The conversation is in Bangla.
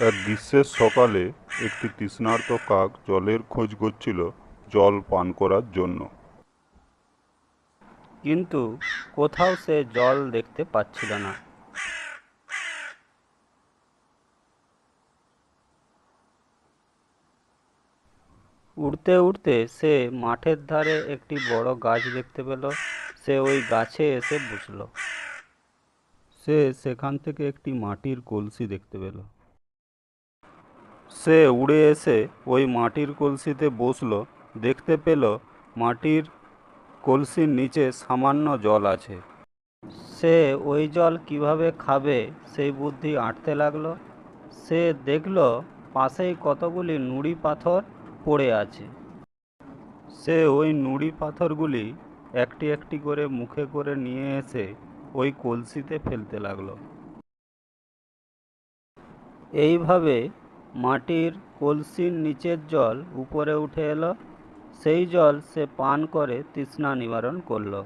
এক গ্রীষ্মের সকালে একটি তৃষ্ণার্ত কাক জলের খোঁজ করছিল জল পান করার জন্য। কিন্তু কোথাও সে জল দেখতে পাচ্ছিল না। উড়তে উড়তে সে মাঠের ধারে একটি বড় গাছ দেখতে পেল। সে ওই গাছে এসে বসল। সে সেখান থেকে একটি মাটির কলসি দেখতে পেল। সে উড়ে এসে ওই মাটির কলসিতে বসল। দেখতে পেল মাটির কলসির নিচে সামান্য জল আছে। সে ওই জল কীভাবে খাবে সেই বুদ্ধি আঁটতে লাগল। সে দেখল পাশেই কতগুলি নুড়ি পাথর পড়ে আছে। সে ওই নুড়ি পাথরগুলি একটি একটি করে মুখে করে নিয়ে এসে ওই কলসিতে ফেলতে লাগল। এইভাবে মাটির কলসির নিচের জল উপরে উঠে এলো। সেই জল সে পান করে তৃষ্ণা নিবারণ করল।